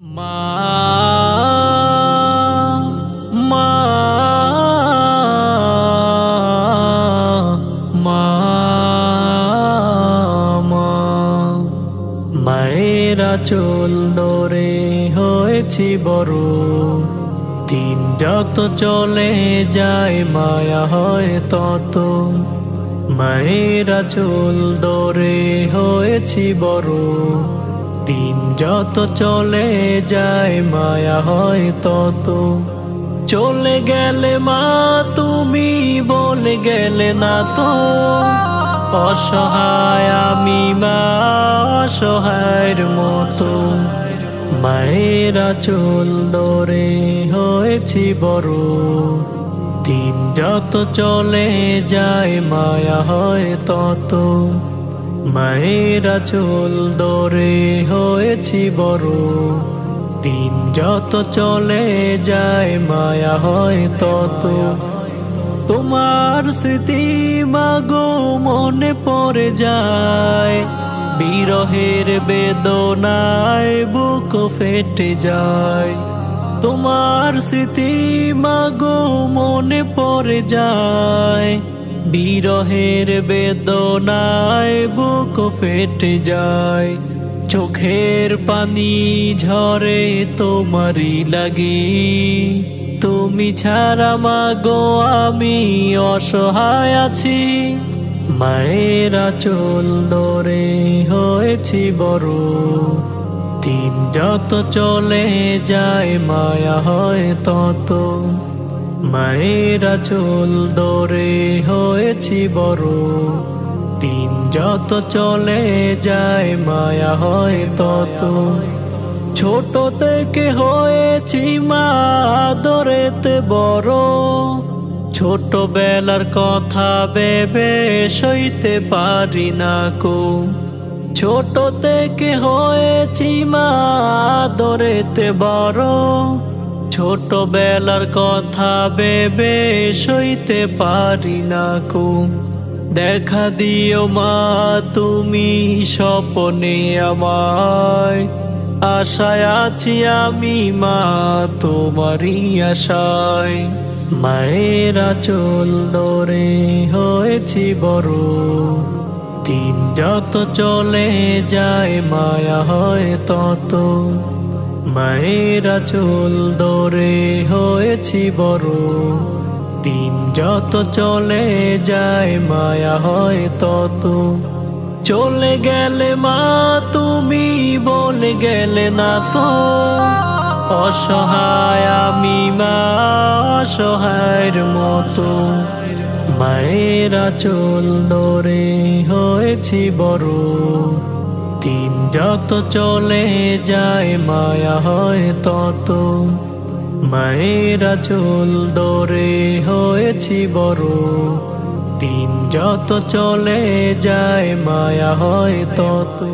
মা মা মা মায়েরা চল দরে হয়েছি বড়। দিন যত চলে যায়, মায়া হয় তত। মায়েরা চল দরে হয়েছি বড়। দিন যত চলে যায়, মায়া হয় তত। চলে গেলে মা, তুমি বলে গেলে না তো। অসহায় আমি মা, অসহায়ের মতো। মায়েরা চল দরে হয়েছি বড়। দিন যত চলে যায়, মায়া হয় তত। মায়েরা চল দরে হয়েছি বড়। দিন যত চলে যায়, মায়া হয় তত। তোমার স্মৃতি মাগো মনে পড়ে যায়। বিরহের বেদনায় বুক ফেটে যায়। তোমার স্মৃতি মাগো মনে পড়ে যায়। বিরহের বেদনায় বুক ফেটে যায়। চোখের পানি ঝরে তোমারই লাগি। তুমি ছাড়া মাগো, আমি অসহায় আছি। মায়েরা চল দরে হয়েছি বড়। দিন যত চলে যায়, মায়া হয় তত। মায়েরা চল দরে হয়েছি বড়। দিন যত চলে যায়, মায়া হয় তত। ছোট থেকে হয়েছি মা দরেতে বড়। ছোটবেলার কথা ভেবে সইতে পারি না কো। ছোট থেকে হয়েছি মা দরেতে বড়। ছোটবেলার কথা ভেবে সইতে পারি না কো। দেখা দিও মা, তুমি স্বপনে আমায়। আশায় আছি আমি মা, তোমারই আশায়। মায়েরা চল দরে হয়েছি বড়। দিন যত চলে যায়, মায়া হয় তত। মায়েরা চল দরে হয়েছি বড়। দিন যত চলে যায়, মায়া হয় তত। চলে গেলে মা, তুমি বলে গেলে না তো। অসহায় আমি মা, অসহায়ের মতো। মায়েরা চল দরে হয়েছি বড়। দিন যত চলে যায়, মায়া হয় তত। মায়েরা চুল দরে হয়েছি বড়। দিন যত চলে যায়, মায়া হয় তত।